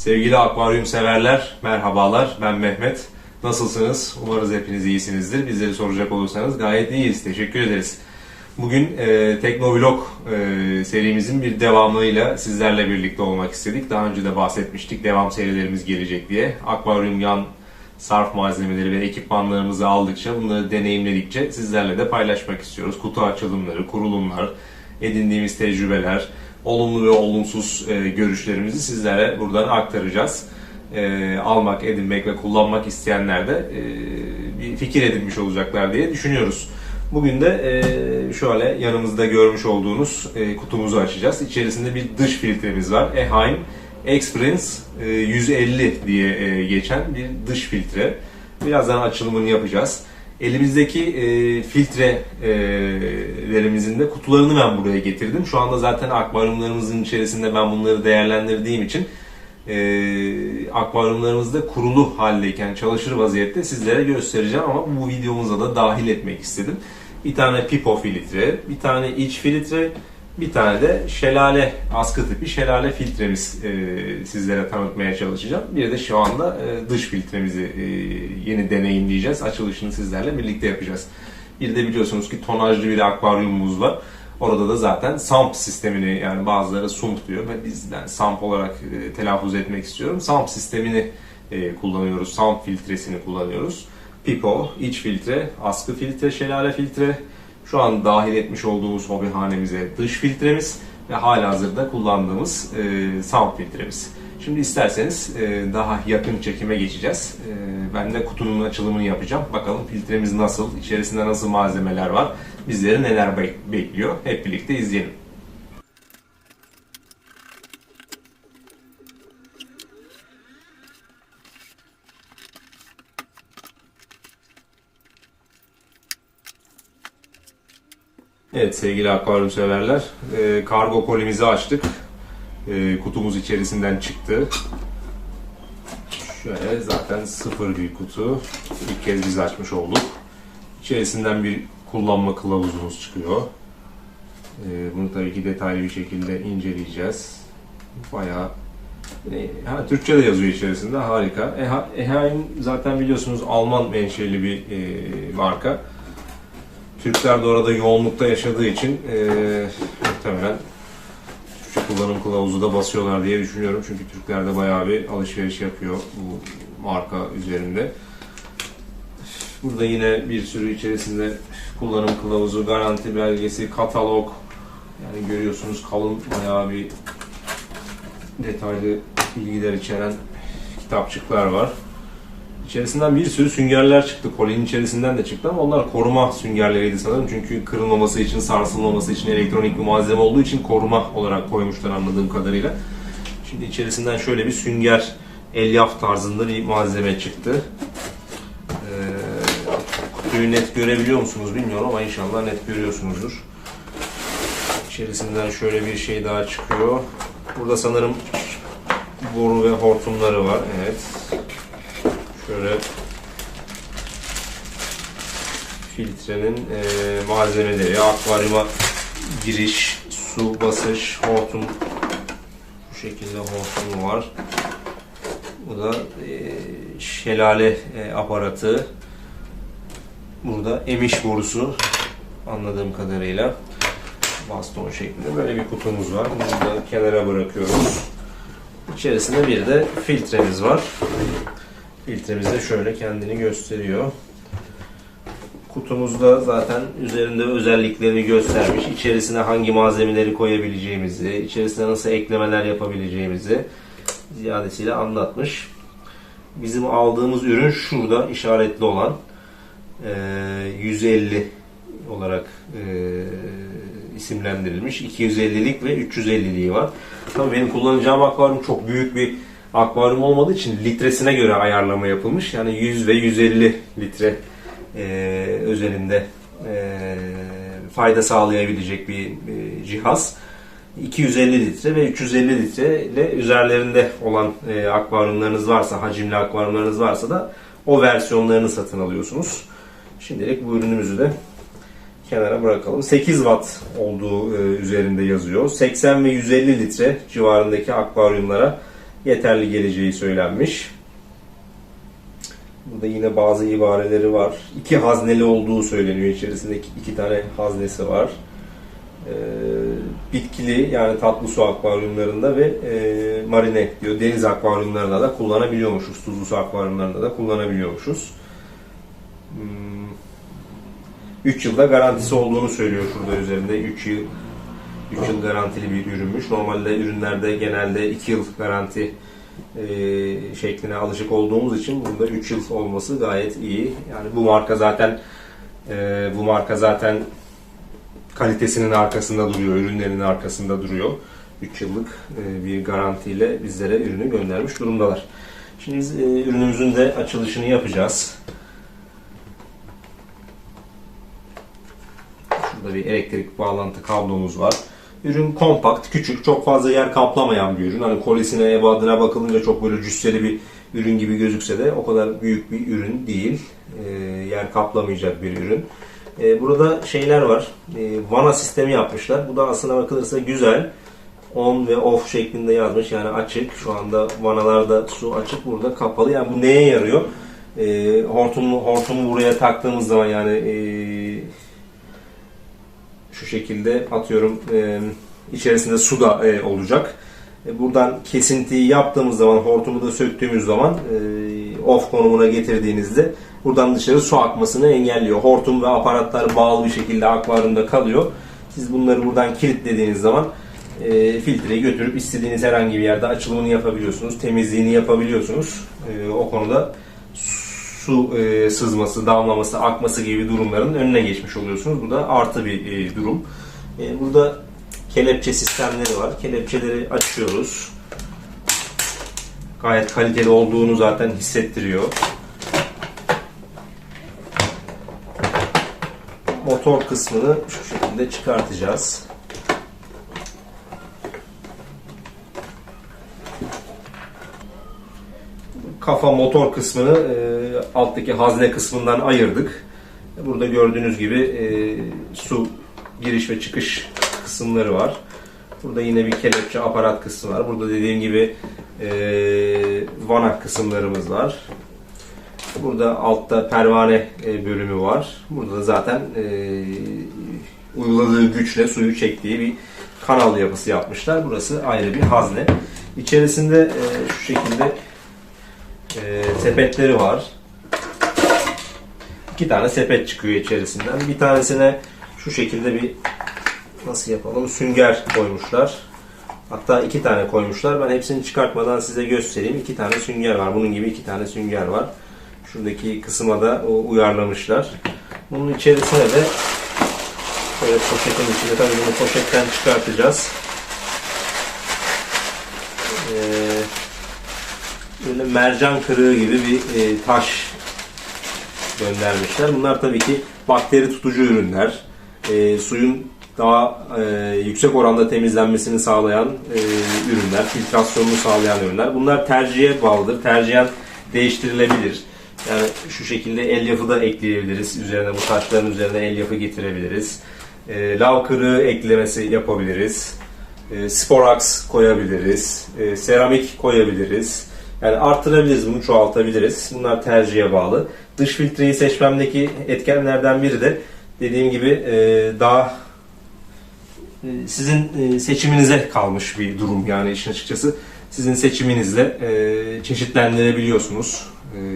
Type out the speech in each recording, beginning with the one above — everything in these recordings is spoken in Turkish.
Sevgili akvaryum severler, merhabalar. Ben Mehmet. Nasılsınız? Umarız hepiniz iyisinizdir. Bizleri soracak olursanız gayet iyiyiz. Teşekkür ederiz. Bugün e, Teknovlog e, serimizin bir devamıyla sizlerle birlikte olmak istedik. Daha önce de bahsetmiştik. Devam serilerimiz gelecek diye. Akvaryum yan sarf malzemeleri ve ekipmanlarımızı aldıkça, bunları deneyimledikçe sizlerle de paylaşmak istiyoruz. Kutu açılımları, kurulumlar, edindiğimiz tecrübeler, olumlu ve olumsuz e, görüşlerimizi sizlere buradan aktaracağız. E, almak, edinmek ve kullanmak isteyenler de e, bir fikir edinmiş olacaklar diye düşünüyoruz. Bugün de e, şöyle yanımızda görmüş olduğunuz e, kutumuzu açacağız. İçerisinde bir dış filtremiz var. Eheim Experience e, 150 diye e, geçen bir dış filtre. Birazdan açılımını yapacağız. Elimizdeki e, filtrelerimizin de kutularını ben buraya getirdim. Şu anda zaten akvaryumlarımızın içerisinde ben bunları değerlendirdiğim için e, akvaryumlarımızda kurulu haldeyken çalışır vaziyette sizlere göstereceğim ama bu videomuza da dahil etmek istedim. Bir tane pipo filtre, bir tane iç filtre, bir tane de şelale askı tipi şelale filtremiz e, sizlere tanıtmaya çalışacağım. Bir de şu anda e, dış filtremizi e, yeni deneyimleyeceğiz. Açılışını sizlerle birlikte yapacağız. Bir de biliyorsunuz ki tonajlı bir akvaryumumuz var. Orada da zaten SAMP sistemini yani bazıları SUMP diyor ve biz yani SAMP olarak e, telaffuz etmek istiyorum. SAMP sistemini e, kullanıyoruz. SAMP filtresini kullanıyoruz. Pipo, iç filtre, askı filtre, şelale filtre. Şu an dahil etmiş olduğumuz hobihanemize dış filtremiz ve halihazırda kullandığımız e, SAMP filtremiz. Şimdi isterseniz e, daha yakın çekime geçeceğiz. E, ben de kutunun açılımını yapacağım. Bakalım filtremiz nasıl, içerisinde nasıl malzemeler var, bizleri neler bek- bekliyor. Hep birlikte izleyelim. Evet sevgili akvaryum severler, e, kargo kolimizi açtık. E, kutumuz içerisinden çıktı. Şöyle zaten sıfır bir kutu. İlk kez biz açmış olduk. İçerisinden bir kullanma kılavuzumuz çıkıyor. E, bunu tabii ki detaylı bir şekilde inceleyeceğiz. Bayağı e, ha, Türkçe de yazıyor içerisinde. Harika. Eha- Eheim zaten biliyorsunuz Alman menşeli bir e, marka. Türkler de orada yoğunlukta yaşadığı için e, muhtemelen Türkçe kullanım kılavuzu da basıyorlar diye düşünüyorum. Çünkü Türkler de bayağı bir alışveriş yapıyor bu marka üzerinde. Burada yine bir sürü içerisinde kullanım kılavuzu, garanti belgesi, katalog. Yani görüyorsunuz kalın bayağı bir detaylı bilgiler içeren kitapçıklar var. İçerisinden bir sürü süngerler çıktı. Kolinin içerisinden de çıktı ama onlar koruma süngerleriydi sanırım. Çünkü kırılmaması için, sarsılmaması için elektronik bir malzeme olduğu için koruma olarak koymuşlar anladığım kadarıyla. Şimdi içerisinden şöyle bir sünger elyaf tarzında bir malzeme çıktı. Ee, kutuyu net görebiliyor musunuz bilmiyorum ama inşallah net görüyorsunuzdur. İçerisinden şöyle bir şey daha çıkıyor. Burada sanırım boru ve hortumları var. Evet. Şöyle filtrenin e, malzemeleri, akvaryuma giriş, su basış, hortum bu şekilde hortumu var. Bu da e, şelale e, aparatı. Burada emiş borusu anladığım kadarıyla baston şeklinde böyle bir kutumuz var. Bunu da kenara bırakıyoruz. İçerisinde bir de filtremiz var. Filtremiz de şöyle kendini gösteriyor. Kutumuzda zaten üzerinde özelliklerini göstermiş. İçerisine hangi malzemeleri koyabileceğimizi, içerisine nasıl eklemeler yapabileceğimizi ziyadesiyle anlatmış. Bizim aldığımız ürün şurada işaretli olan eee, 150 olarak eee, isimlendirilmiş. 250'lik ve 350'liği var. Tabii benim kullanacağım akvaryum çok büyük bir akvaryum olmadığı için litresine göre ayarlama yapılmış. Yani 100 ve 150 litre e, özelinde e, fayda sağlayabilecek bir e, cihaz. 250 litre ve 350 litre ile üzerlerinde olan e, akvaryumlarınız varsa, hacimli akvaryumlarınız varsa da o versiyonlarını satın alıyorsunuz. Şimdilik bu ürünümüzü de kenara bırakalım. 8 watt olduğu e, üzerinde yazıyor. 80 ve 150 litre civarındaki akvaryumlara yeterli geleceği söylenmiş. Burada yine bazı ibareleri var. İki hazneli olduğu söyleniyor. İçerisinde iki, tane haznesi var. Ee, bitkili yani tatlı su akvaryumlarında ve e, marine diyor deniz akvaryumlarında da kullanabiliyormuşuz. Tuzlu su akvaryumlarında da kullanabiliyormuşuz. 3 yılda garantisi olduğunu söylüyor şurada üzerinde. 3 yıl 3 yıl garantili bir ürünmüş. Normalde ürünlerde genelde 2 yıl garanti e, şekline alışık olduğumuz için burada 3 yıl olması gayet iyi. Yani bu marka zaten e, bu marka zaten kalitesinin arkasında duruyor, ürünlerinin arkasında duruyor. 3 yıllık e, bir garantiyle bizlere ürünü göndermiş durumdalar. Şimdi biz e, ürünümüzün de açılışını yapacağız. Şurada bir elektrik bağlantı kablomuz var. Ürün kompakt, küçük, çok fazla yer kaplamayan bir ürün. Hani kolisine, ebadına bakılınca çok böyle cüsseli bir ürün gibi gözükse de o kadar büyük bir ürün değil. E, yer kaplamayacak bir ürün. E, burada şeyler var. E, vana sistemi yapmışlar. Bu da aslına bakılırsa güzel. On ve off şeklinde yazmış. Yani açık. Şu anda vanalarda su açık. Burada kapalı. Yani bu neye yarıyor? E, hortumu, hortumu buraya taktığımız zaman yani e, şu şekilde atıyorum e, içerisinde su da e, olacak. E, buradan kesintiyi yaptığımız zaman hortumu da söktüğümüz zaman e, off konumuna getirdiğinizde buradan dışarı su akmasını engelliyor. Hortum ve aparatlar bağlı bir şekilde akvaryumda kalıyor. Siz bunları buradan kilitlediğiniz zaman e, filtreyi götürüp istediğiniz herhangi bir yerde açılımını yapabiliyorsunuz. Temizliğini yapabiliyorsunuz. E, o konuda su e, sızması, damlaması, akması gibi durumların önüne geçmiş oluyorsunuz. Bu da artı bir e, durum. E, burada kelepçe sistemleri var. Kelepçeleri açıyoruz. Gayet kaliteli olduğunu zaten hissettiriyor. Motor kısmını şu şekilde çıkartacağız. Kafa motor kısmını e, alttaki hazne kısmından ayırdık. Burada gördüğünüz gibi e, su giriş ve çıkış kısımları var. Burada yine bir kelepçe aparat kısmı var. Burada dediğim gibi e, vanak kısımlarımız var. Burada altta pervane e, bölümü var. Burada da zaten e, uyguladığı güçle suyu çektiği bir kanal yapısı yapmışlar. Burası ayrı bir hazne. İçerisinde e, şu şekilde e, sepetleri var. İki tane sepet çıkıyor içerisinden. Bir tanesine şu şekilde bir nasıl yapalım sünger koymuşlar. Hatta iki tane koymuşlar. Ben hepsini çıkartmadan size göstereyim. İki tane sünger var. Bunun gibi iki tane sünger var. Şuradaki kısma da uyarlamışlar. Bunun içerisine de şöyle poşetin içinde tabii bunu poşetten çıkartacağız. Ee, böyle mercan kırığı gibi bir e, taş göndermişler. Bunlar tabii ki bakteri tutucu ürünler. E, suyun daha e, yüksek oranda temizlenmesini sağlayan e, ürünler, filtrasyonunu sağlayan ürünler. Bunlar tercihe bağlıdır. Tercihen değiştirilebilir. Yani şu şekilde elyafı da ekleyebiliriz. Üzerine bu taşların üzerine elyafı getirebiliriz. E, lav kırığı eklemesi yapabiliriz. E, sporaks koyabiliriz. E, seramik koyabiliriz. Yani arttırabiliriz bunu, çoğaltabiliriz. Bunlar tercihe bağlı. Dış filtreyi seçmemdeki etkenlerden biri de dediğim gibi e, daha e, sizin e, seçiminize kalmış bir durum yani işin açıkçası. Sizin seçiminizle çeşitlendirebiliyorsunuz.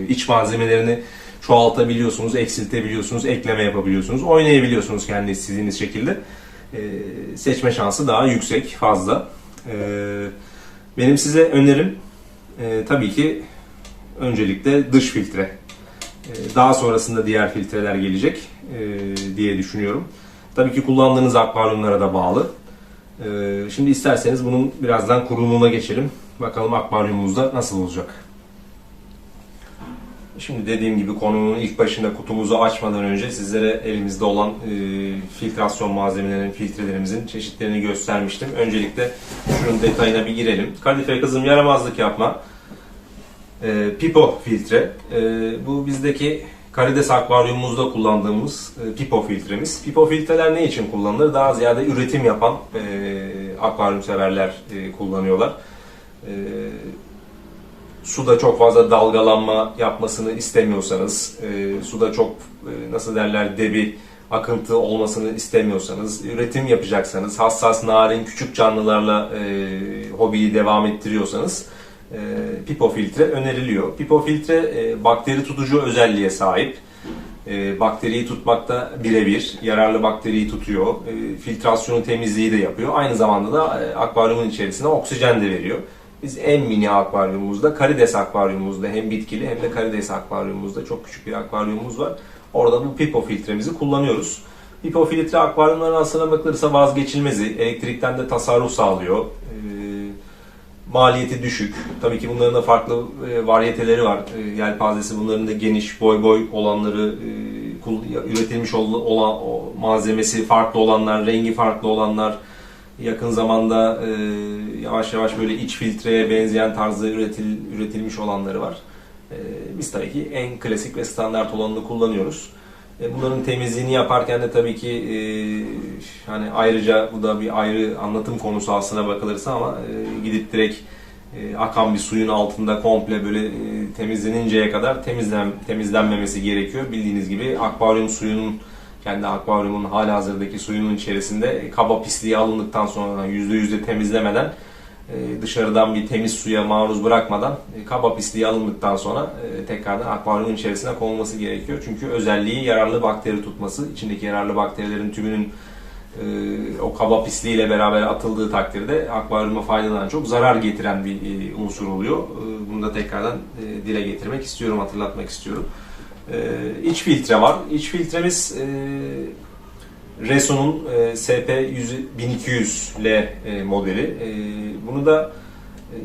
İç malzemelerini çoğaltabiliyorsunuz, eksiltebiliyorsunuz, ekleme yapabiliyorsunuz, oynayabiliyorsunuz kendi istediğiniz şekilde. Seçme şansı daha yüksek, fazla. Benim size önerim e, tabii ki öncelikle dış filtre. E, daha sonrasında diğer filtreler gelecek e, diye düşünüyorum. Tabii ki kullandığınız akvaryumlara da bağlı. E, şimdi isterseniz bunun birazdan kurulumuna geçelim. Bakalım akvaryumumuzda nasıl olacak. Şimdi dediğim gibi konunun ilk başında kutumuzu açmadan önce sizlere elimizde olan e, filtrasyon malzemelerinin, filtrelerimizin çeşitlerini göstermiştim. Öncelikle şunun detayına bir girelim. Kalife kızım yaramazlık yapma. E, Pipo filtre. E, bu bizdeki karides akvaryumumuzda kullandığımız e, Pipo filtremiz. Pipo filtreler ne için kullanılır? Daha ziyade üretim yapan e, akvaryum severler e, kullanıyorlar. E, suda çok fazla dalgalanma yapmasını istemiyorsanız, e, suda çok e, nasıl derler debi akıntı olmasını istemiyorsanız, üretim yapacaksanız, hassas, narin, küçük canlılarla e, hobiyi devam ettiriyorsanız e, pipo filtre öneriliyor. Pipo filtre e, bakteri tutucu özelliğe sahip. E, bakteriyi tutmakta birebir, yararlı bakteriyi tutuyor, e, filtrasyonu temizliği de yapıyor. Aynı zamanda da e, akvaryumun içerisine oksijen de veriyor. Biz en mini akvaryumumuzda, karides akvaryumumuzda hem bitkili hem de karides akvaryumumuzda çok küçük bir akvaryumumuz var. Orada bu pipo filtremizi kullanıyoruz. Pipo filtre akvaryumların aslına bakılırsa vazgeçilmezi. Elektrikten de tasarruf sağlıyor. Ee, maliyeti düşük. Tabii ki bunların da farklı e, varyeteleri var. E, yelpazesi bunların da geniş, boy boy olanları, e, üretilmiş ol- olan malzemesi farklı olanlar, rengi farklı olanlar, yakın zamanda e, yavaş yavaş böyle iç filtreye benzeyen tarzda üretil, üretilmiş olanları var. E, biz tabii ki en klasik ve standart olanını kullanıyoruz. E, bunların temizliğini yaparken de tabii ki e, hani ayrıca bu da bir ayrı anlatım konusu aslına bakılırsa ama e, gidip direkt e, akan bir suyun altında komple böyle e, temizleninceye kadar temizlen temizlenmemesi gerekiyor. Bildiğiniz gibi akvaryum suyunun kendi akvaryumun halihazırdaki suyunun içerisinde kaba pisliği alındıktan sonra %100 de temizlemeden e, dışarıdan bir temiz suya maruz bırakmadan e, kaba pisliği alındıktan sonra e, tekrardan akvaryumun içerisine konulması gerekiyor. Çünkü özelliği yararlı bakteri tutması. İçindeki yararlı bakterilerin tümünün e, o kaba pisliğiyle beraber atıldığı takdirde akvaryuma faydadan çok zarar getiren bir e, unsur oluyor. E, Bunu da tekrardan e, dile getirmek istiyorum, hatırlatmak istiyorum. E, iç filtre var. İç filtremiz e, Reso'nun e, SP1200L e, modeli. Bunu da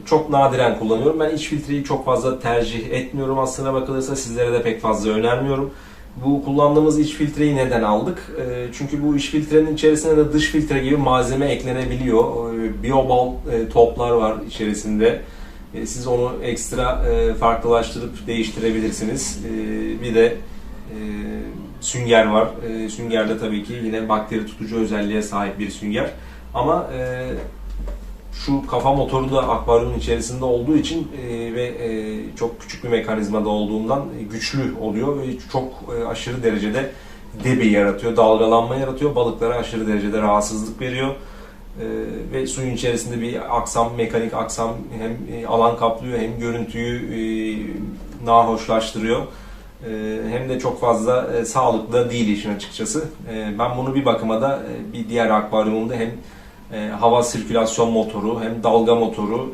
çok nadiren kullanıyorum. Ben iç filtreyi çok fazla tercih etmiyorum aslına bakılırsa. Sizlere de pek fazla önermiyorum. Bu kullandığımız iç filtreyi neden aldık? Çünkü bu iç filtrenin içerisine de dış filtre gibi malzeme eklenebiliyor. Biobal toplar var içerisinde. E, Siz onu ekstra e, farklılaştırıp değiştirebilirsiniz. E, Bir de e, sünger var. E, sünger de tabii ki yine bakteri tutucu özelliğe sahip bir sünger. Ama e, şu kafa motoru da akvaryumun içerisinde olduğu için e, ve e, çok küçük bir mekanizmada olduğundan e, güçlü oluyor ve çok e, aşırı derecede debi yaratıyor, dalgalanma yaratıyor. Balıklara aşırı derecede rahatsızlık veriyor. E, ve suyun içerisinde bir aksam, mekanik aksam hem e, alan kaplıyor hem görüntüyü e, nahoşlaştırıyor. E, hem de çok fazla e, sağlıklı değil işin açıkçası. E, ben bunu bir bakıma da bir diğer akvaryumumda hem hava sirkülasyon motoru hem dalga motoru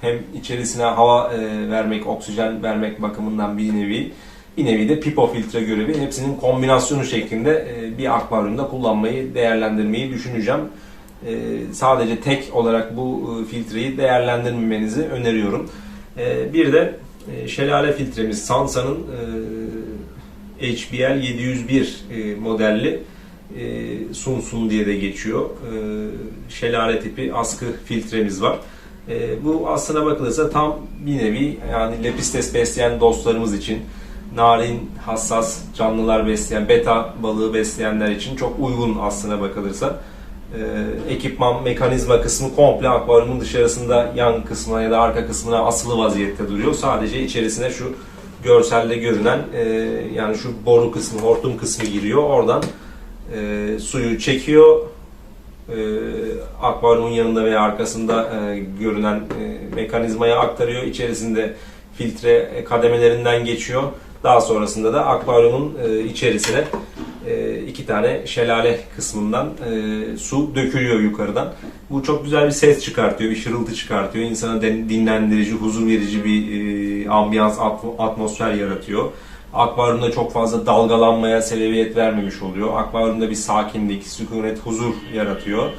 hem içerisine hava vermek, oksijen vermek bakımından bir nevi bir nevi de pipo filtre görevi hepsinin kombinasyonu şeklinde bir akvaryumda kullanmayı, değerlendirmeyi düşüneceğim. E, sadece tek olarak bu e, filtreyi değerlendirmemenizi öneriyorum. E, bir de e, şelale filtremiz Sansa'nın e, HBL 701 e, modelli Sunsun diye de geçiyor. Şelale tipi askı filtremiz var. Bu aslına bakılırsa tam bir nevi yani lepistes besleyen dostlarımız için narin, hassas canlılar besleyen, beta balığı besleyenler için çok uygun aslına bakılırsa. E, ekipman, mekanizma kısmı komple akvaryumun dışarısında yan kısmına ya da arka kısmına asılı vaziyette duruyor. Sadece içerisine şu görselde görünen e, yani şu boru kısmı, hortum kısmı giriyor. Oradan e, suyu çekiyor. E, akvaryumun yanında veya arkasında e, görünen e, mekanizmaya aktarıyor. İçerisinde filtre kademelerinden geçiyor. Daha sonrasında da akvaryumun e, içerisine e, iki tane şelale kısmından e, su dökülüyor yukarıdan. Bu çok güzel bir ses çıkartıyor, bir şırıltı çıkartıyor. İnsana dinlendirici, huzur verici bir ambiyans, atmo- atmosfer yaratıyor. Akvaryumda çok fazla dalgalanmaya sebebiyet vermemiş oluyor. Akvaryumda bir sakinlik, sükunet, huzur yaratıyor.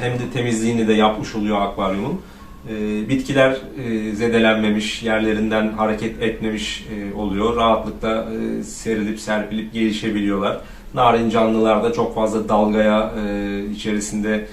Hem de temizliğini de yapmış oluyor akvaryumun. E, bitkiler e, zedelenmemiş, yerlerinden hareket etmemiş e, oluyor. Rahatlıkla e, serilip serpilip gelişebiliyorlar. Narin canlılar da çok fazla dalgaya içerisinde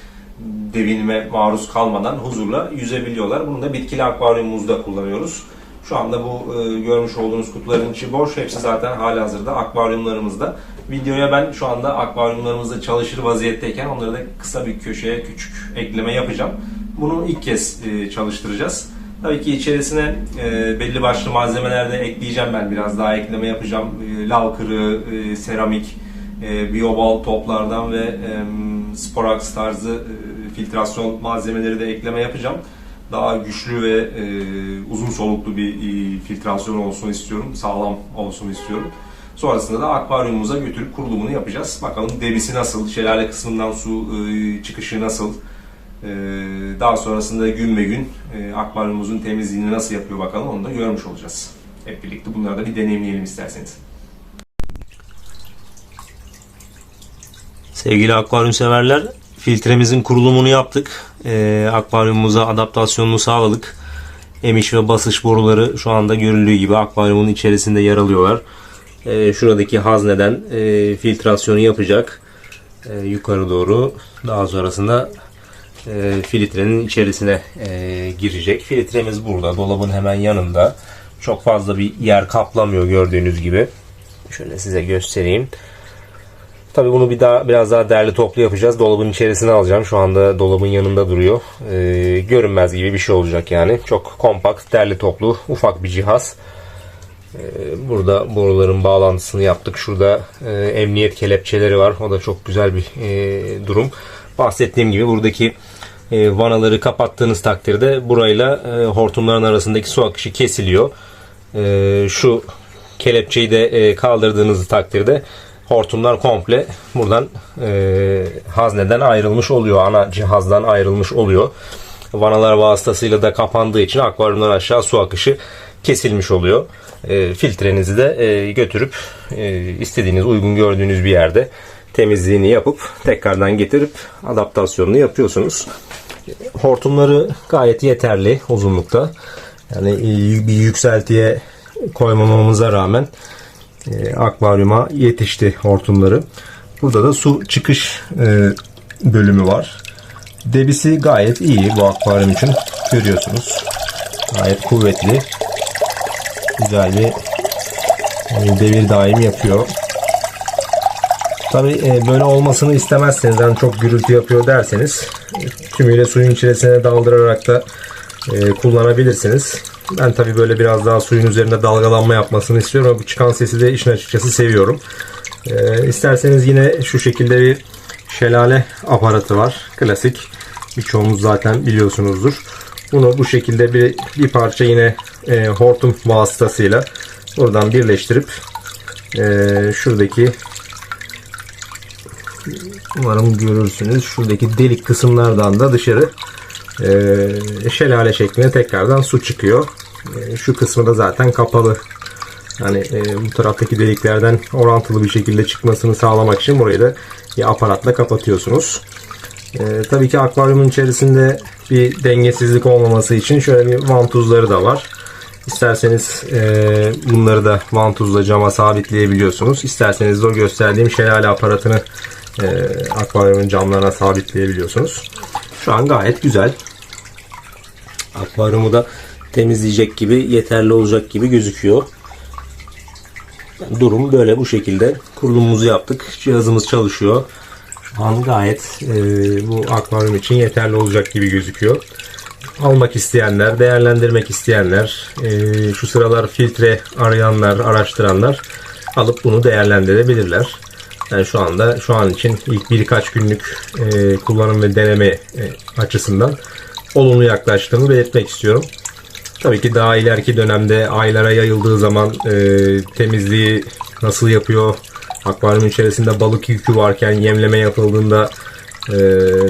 devinime maruz kalmadan huzurla yüzebiliyorlar. Bunu da bitkili akvaryumumuzda kullanıyoruz. Şu anda bu e, görmüş olduğunuz kutuların içi boş. Hepsi zaten halihazırda akvaryumlarımızda. Videoya ben şu anda akvaryumlarımızda çalışır vaziyetteyken onları da kısa bir köşeye küçük ekleme yapacağım. Bunu ilk kez e, çalıştıracağız. Tabii ki içerisine e, belli başlı malzemeler de ekleyeceğim ben. Biraz daha ekleme yapacağım. E, lav kırığı, e, seramik, e, biyobal toplardan ve e, sporaks tarzı e, filtrasyon malzemeleri de ekleme yapacağım. Daha güçlü ve e, uzun soluklu bir e, filtrasyon olsun istiyorum. Sağlam olsun istiyorum. Sonrasında da akvaryumumuza götürüp kurulumunu yapacağız. Bakalım debisi nasıl, şelale kısmından su e, çıkışı nasıl, daha sonrasında gün be gün e, akvaryumumuzun temizliğini nasıl yapıyor bakalım onu da görmüş olacağız. Hep birlikte bunları da bir deneyimleyelim isterseniz. Sevgili akvaryum severler, filtremizin kurulumunu yaptık. Ee, akvaryumumuza adaptasyonunu sağladık. Emiş ve basış boruları şu anda görüldüğü gibi akvaryumun içerisinde yer alıyorlar. Ee, şuradaki hazneden e, filtrasyonu yapacak yukarı doğru. Daha sonrasında e, filtrenin içerisine e, girecek. Filtremiz burada, dolabın hemen yanında. Çok fazla bir yer kaplamıyor gördüğünüz gibi. Şöyle size göstereyim. Tabii bunu bir daha biraz daha derli toplu yapacağız. Dolabın içerisine alacağım. Şu anda dolabın yanında duruyor. Ee, görünmez gibi bir şey olacak yani. Çok kompakt, derli toplu, ufak bir cihaz. Ee, burada boruların bağlantısını yaptık. Şurada e, emniyet kelepçeleri var. O da çok güzel bir e, durum. Bahsettiğim gibi buradaki e, vanaları kapattığınız takdirde burayla e, hortumların arasındaki su akışı kesiliyor. E, şu kelepçeyi de e, kaldırdığınız takdirde hortumlar komple buradan e, hazneden ayrılmış oluyor. Ana cihazdan ayrılmış oluyor. Vanalar vasıtasıyla da kapandığı için akvaryumdan aşağı su akışı kesilmiş oluyor. E, filtrenizi de e, götürüp e, istediğiniz uygun gördüğünüz bir yerde temizliğini yapıp tekrardan getirip adaptasyonunu yapıyorsunuz. Hortumları gayet yeterli uzunlukta. Yani e, bir yükseltiye koymamamıza rağmen e, akvaryuma yetişti hortumları. Burada da su çıkış e, bölümü var. Debisi gayet iyi bu akvaryum için. Görüyorsunuz. Gayet kuvvetli. Güzel bir e, devir daim yapıyor. Tabi böyle olmasını istemezseniz yani çok gürültü yapıyor derseniz tümüyle suyun içerisine daldırarak da e, kullanabilirsiniz. Ben tabi böyle biraz daha suyun üzerinde dalgalanma yapmasını istiyorum ama bu çıkan sesi de işin açıkçası seviyorum. E, isterseniz yine şu şekilde bir şelale aparatı var. Klasik. Birçoğunuz zaten biliyorsunuzdur. Bunu bu şekilde bir, bir parça yine e, hortum vasıtasıyla buradan birleştirip e, şuradaki umarım görürsünüz. Şuradaki delik kısımlardan da dışarı e, şelale şeklinde tekrardan su çıkıyor. E, şu kısmı da zaten kapalı. Hani e, bu taraftaki deliklerden orantılı bir şekilde çıkmasını sağlamak için burayı da bir aparatla kapatıyorsunuz. E, tabii ki akvaryumun içerisinde bir dengesizlik olmaması için şöyle bir vantuzları da var. İsterseniz e, bunları da vantuzla cama sabitleyebiliyorsunuz. İsterseniz de o gösterdiğim şelale aparatını e, akvaryumun camlarına sabitleyebiliyorsunuz. Şu an gayet güzel. Akvaryumu da temizleyecek gibi yeterli olacak gibi gözüküyor. Durum böyle bu şekilde. Kurulumumuzu yaptık. Cihazımız çalışıyor. Şu an gayet e, bu akvaryum için yeterli olacak gibi gözüküyor. Almak isteyenler, değerlendirmek isteyenler, e, şu sıralar filtre arayanlar, araştıranlar alıp bunu değerlendirebilirler. Yani şu anda şu an için ilk birkaç günlük e, kullanım ve deneme e, açısından olumlu yaklaştığımı belirtmek istiyorum. Tabii ki daha ileriki dönemde aylara yayıldığı zaman e, temizliği nasıl yapıyor, akvaryum içerisinde balık yükü varken yemleme yapıldığında e,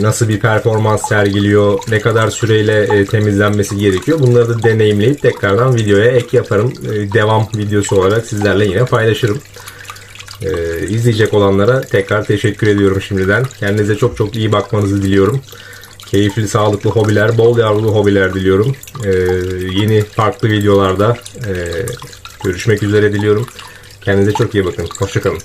nasıl bir performans sergiliyor, ne kadar süreyle e, temizlenmesi gerekiyor. Bunları da deneyimleyip tekrardan videoya ek yaparım. E, devam videosu olarak sizlerle yine paylaşırım. Ee, izleyecek olanlara tekrar teşekkür ediyorum şimdiden. Kendinize çok çok iyi bakmanızı diliyorum. Keyifli, sağlıklı hobiler, bol yavrulu hobiler diliyorum. Ee, yeni farklı videolarda e, görüşmek üzere diliyorum. Kendinize çok iyi bakın. Hoşçakalın.